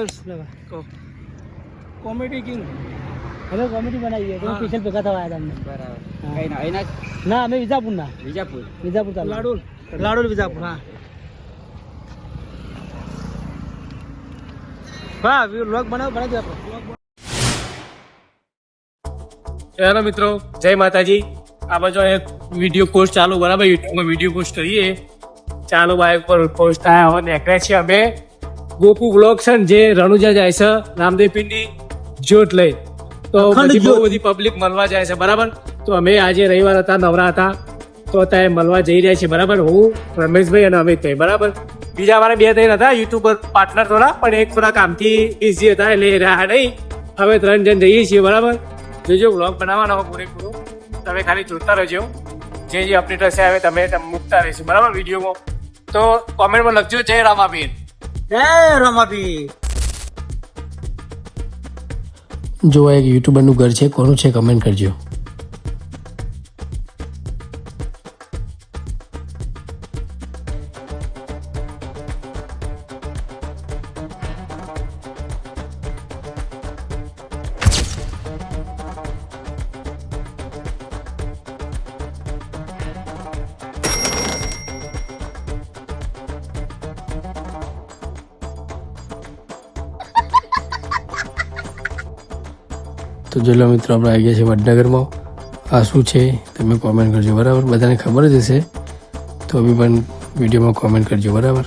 બસ. Comedy king હવે comedy બનાવીએ તો સ્પેશિયલ ભેગા થવા આવ્યા તમને. બરાબર. કઈ ના એના ના અમે વિજાપુર ના વિજાપુર. વિજાપુર તાલુકા. લાડુલ. લાડુલ વિજાપુર હા. હા વ્લોગ બનાવ બનાવી દો હેલો મિત્રો જય માતાજી. આ બાજુ એક વીડિયો પોસ્ટ ચાલુ બરાબર? યુટ્યુબમાં વીડિયો પોસ્ટ કરીએ. ચાલુ બાઇક પર પોસ્ટ આવ્યા હવે નીકળ્યા છીએ અમે. ગોપુ બ્લોગ છે ને જે રણુજા જાય છે રામદેવ પિંડી જ્યોત લઈ. તો બધી બહુ બધી પબ્લિક મળવા જાય છે બરાબર? તો અમે આજે રવિવાર હતા નવરા હતા. તો અત્યારે મળવા જઈ રહ્યા છીએ બરાબર? હું રમેશભાઈ અને અમિતભાઈ બરાબર? બીજા અમારા બે ત્રણ હતા યુટ્યુબર પાર્ટનર થોડા પણ એક થોડા કામથી બિઝી હતા એટલે રહ્યા નહીં. હવે ત્રણ જણ જઈએ છીએ બરાબર? જોજો બ્લોગ બનાવવાનો હોય પૂરેપૂરો. તમે ખાલી જોતા રહેજો. જે જે અપડેટ હશે હવે તમે મૂકતા રહેશું બરાબર વિડીયોમાં? તો કોમેન્ટમાં લખજો જય રામાબેન. જય રમાપી જો એક યુટ્યુબરનું ઘર છે કોનું છે કમેન્ટ કરજો. તો લો મિત્રો, આપણે આવી ગયા છે વડનગરમાં. આ શું છે? તમે કોમેન્ટ કરજો, બરાબર? બધાને ખબર જ હશે. તો બી પણ વિડીયોમાં કોમેન્ટ કરજો, બરાબર?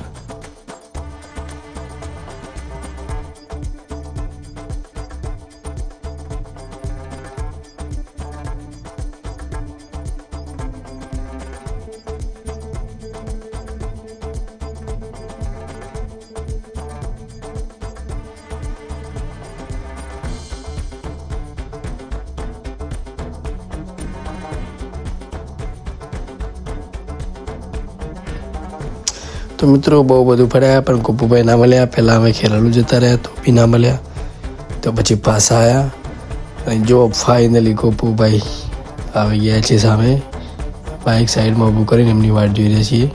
તો મિત્રો બહુ બધું ફર્યા, પણ ગોપુભાઈ ના મળ્યા. પહેલાં અમે ખેરાલુ જતા રહ્યા તો બી ના મળ્યા. તો પછી પાછા આવ્યા અને જો ફાઇનલી ગોપુભાઈ આવી ગયા છે સામે. બાઇક સાઈડમાં ઊભું કરીને એમની વાટ જોઈ રહ્યા છીએ.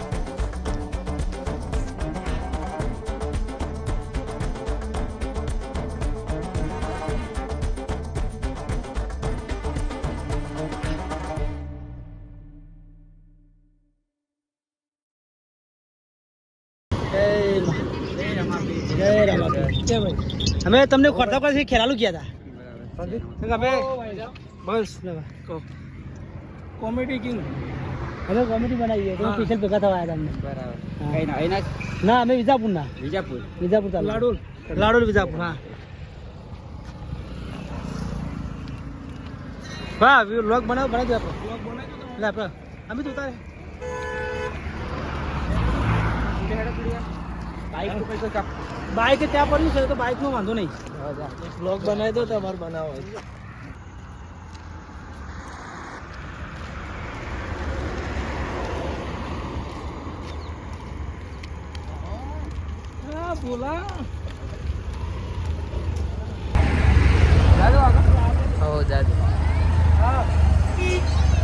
અમે તમને ખોરતા પાસે ખેલાલુ ગયા હતા અમે બસ કોમેડી કિંગ. અમે કોમેડી બનાવીએ તો સ્પેશિયલ ભેગા થવા આવ્યા તમને. બરાબર. ના અમે વિજાપુર ના વિજાપુર. વિજાપુર લાડુલ. લાડુલ વિજાપુર હા. હા વ્લોગ બનાવ બનાવી દો આપણે. એટલે આપણે. અમે તો ઉતારે બાઈક ત્યાં પડ્યું છે તો બાઈક નો વાંધો નહીં. બ્લોગ બનાવી દો તમારે બનાવો હા બોલા. હો જાજુ. પચાસ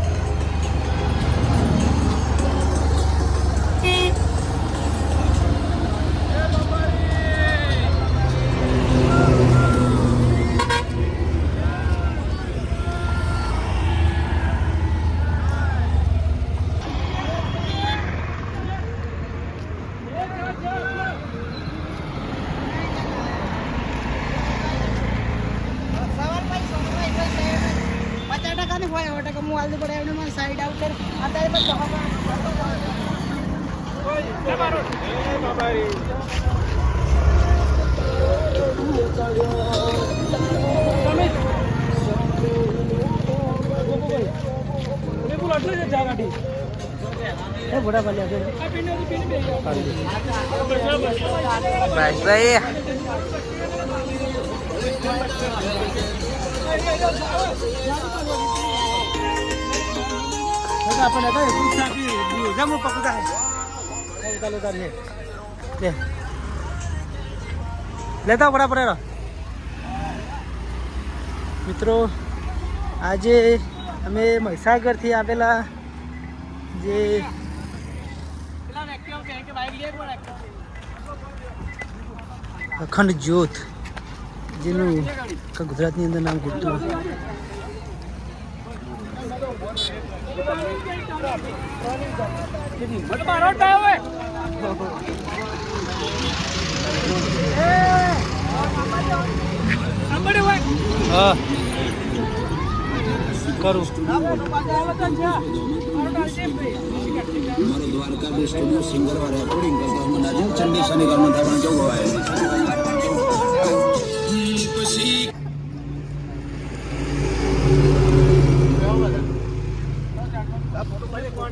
હાલ પડે એમને મને સાઈડ આઉટ કર. અત્યારે એ બોડા ભલ્યા બસ ભાઈ આપણે હતા દૂધ સાપી જમો પકડા હે ચાલો ચાલો લે. લેતા પડા પડે મિત્રો, આજે અમે મહીસાગરથી આવેલા જે અખંડ જ્યોત, જેનું ગુજરાતની અંદર નામ ગુજતું હા. કરું મારો દ્વારકાધીશ સ્ટુડિયો સિંગર વાળા રેકોર્ડિંગ કરતા હું નાજુ ચંડી શનિ ગમન થવાનું જવું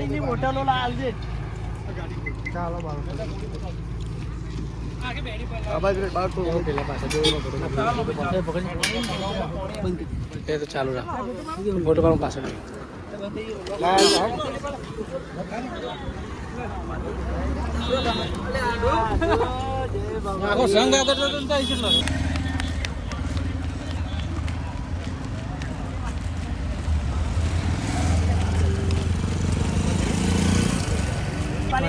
હોય એ તો ચાલુ રાખ. ફોટો પાડું પાછળ. આખો સંઘ આગળ તો થાય છે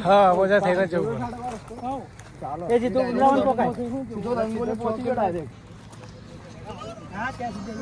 હા મોજા થઈને જવું એ જીતો વૃંદાવન પોકાય સીધો. રંગોલી પહોંચી ગયો ડાયરેક્ટ હા ત્યાં સુધી